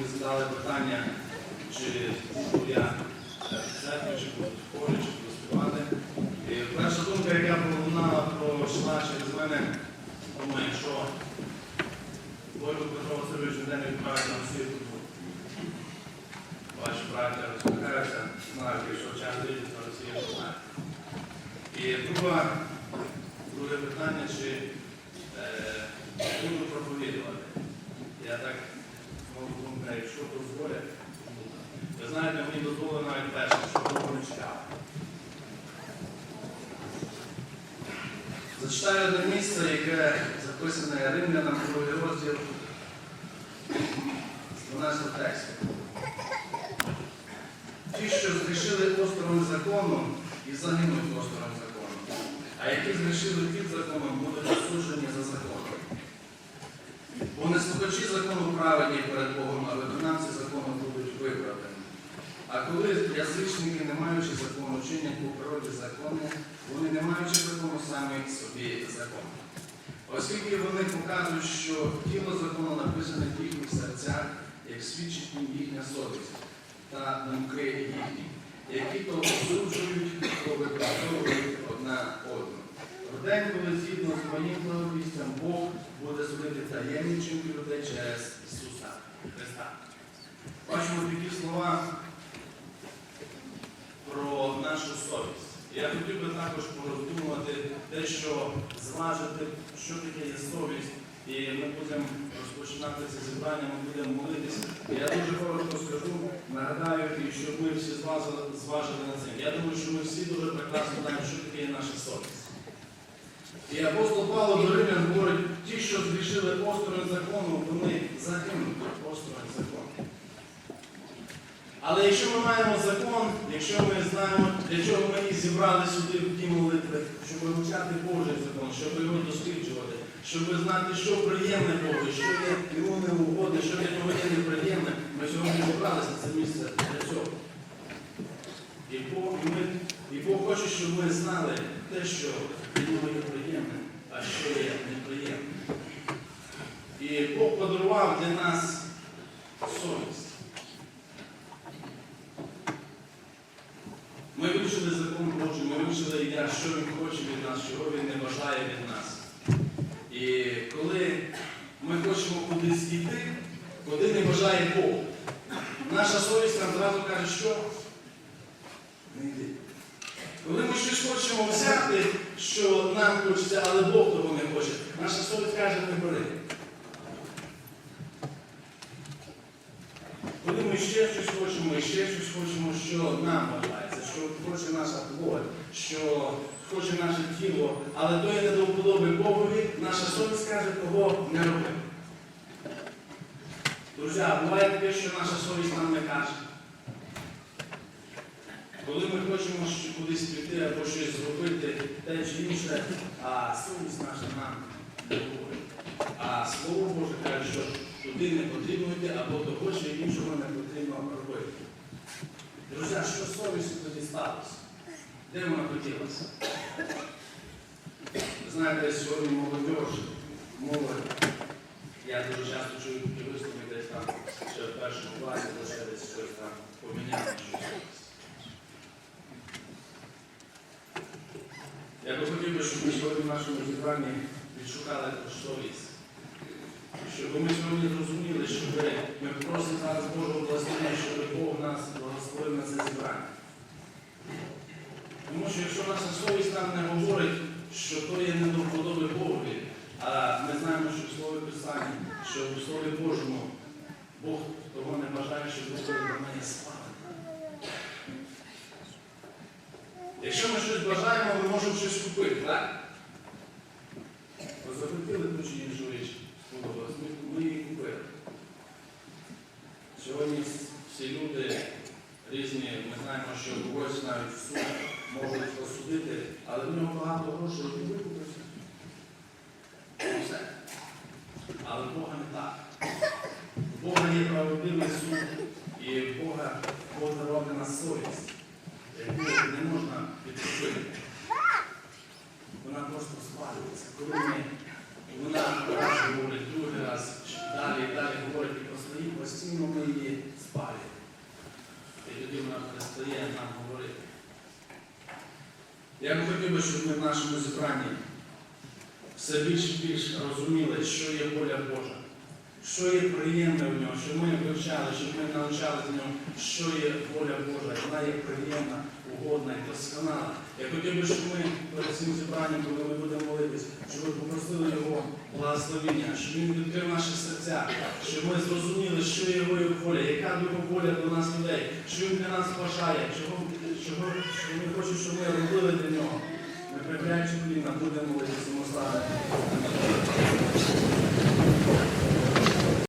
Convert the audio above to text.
мені задали питання, чи я в церкві, чи буду в чи співати. І перша думка, яка пролунала, пройшла через мене, думаю, що Бойко Петро Васильович ніде не відправить на футбол. Ваші браття розповідаються, знають, що час дивиться на Росію, знає. І друге, друге питання, чи е, буду проповідувати. Я так знову якщо дозволять. Ви знаєте, мені дозволено навіть перше, що не. Зачитаю одне місце, яке записане римлянам другий розділ 12 тексту. Ті, що згрішили осторонь закону і загинуть осторонь закону, а які згрішили під законом, будуть осуджені за законом. Не слухачі закону праведні перед Богом, а виконавці закону будуть виправдані. А коли язичники, не маючи закону, чинять по природі закони, вони не маючи закону самі собі закон. Оскільки вони показують, що тіло закону написане в їхніх серцях, як свідчить їхня совість та думки їхні, які то осуджують, то виправдовують одна одну. В день, згідно з моїм благовістям, Бог буде судити таємні чинки людей через Ісуса Христа. Бачимо такі слова про нашу совість. Я хотів би також пороздумувати те, що зважити, що таке є совість, і ми будемо розпочинати це зібрання, ми будемо молитися. Я дуже коротко скажу, нагадаю, і щоб ми всі зважили, зважили на цим. Я думаю, що ми всі дуже прекрасно знаємо, що таке є наша совість. І апостол Павло до Римлян говорить, ті, що зрішили осторонь закону, вони загинуть осторонь закону. Але якщо ми маємо закон, якщо ми знаємо, для чого ми зібрали сюди в ті молитви, щоб вивчати Божий закон, щоб його досліджувати, щоб знати, що приємне Боже, що є йому неугодне, що для нього є неприємне, ми сьогодні зібралися на це місце для цього. І Бог, і ми, і Бог хоче, щоб ми знали те, що для нього є приємне, а що є неприємне. І Бог подарував для нас совість. Ми вивчили закон Божий, ми вивчили ім'я, що він хоче від нас, чого він не бажає від нас. І коли ми хочемо кудись йти, куди не бажає Бог, наша совість нам зразу каже, що не йди. Коли ми щось хочемо взяти, що нам хочеться, але Бог того не хоче, наша совість каже, не бери. Коли ми ще щось хочемо, і ще щось хочемо, що нам що хоче наша плоть, що хоче наше тіло, але то є не до вподоби Богові, наша совість каже, того не роби. Друзі, буває таке, що наша совість нам не каже. Коли ми хочемо кудись піти або щось зробити, те чи інше, а совість наша нам не говорить. А Слово Боже каже, що туди не потрібно йти, або того чи іншого не потрібно робити. Друзі, що совістю тоді сталося? Де вона поділася? Ви знаєте, сьогодні молодь, молодь. Я дуже часто чую такі виступи десь там, ще в першому класі, лише десь щось там поміняти. Я би хотів би, щоб ми сьогодні в нашому зібранні відшукали совість. Щоб ми сьогодні зрозуміли, що ми, просимо зараз Божого нас благословив на це зібрання. Тому що якщо наша совість нам не говорить, що то є не до вподоби Богові, а ми знаємо, що в Слові Писанні, що в Слові Божому Бог того не бажає, щоб Бог на мене спали. Якщо ми щось бажаємо, ми можемо щось купити, так? Ви захотіли ту чи іншу річ, сподобалось, ми, ми її купили. Сьогодні всі люди різні, ми знаємо, що когось навіть суд можуть осудити, але в нього багато грошей і викупився. І все. Але Бога не так. У Бога є правдивий суд, і в Бога нас совість. яку не можна підкупити. Вона просто спалюється. Коли ми, вона раз говорить, другий раз, далі і далі говорить і постої, постійно ми її спалюємо. Тоді перестає нам говорити. Я б хотів би, щоб ми в нашому зібранні все більш і більш розуміли, що є воля Божа, що є приємне в нього, що ми вивчали, щоб ми навчали в нього, що є воля Божа, вона є приємна, угодна і досконала. Я хотів би, щоб ми перед цим зібранням, коли ми будемо молитись, благословіння, щоб він відкрив наші серця, щоб ми зрозуміли, що є його воля, яка його воля до нас людей, що він для нас бажає, чого, чого, що він хоче, щоб ми робили для нього. Ми припиняючи коліна, будемо молитися самостати.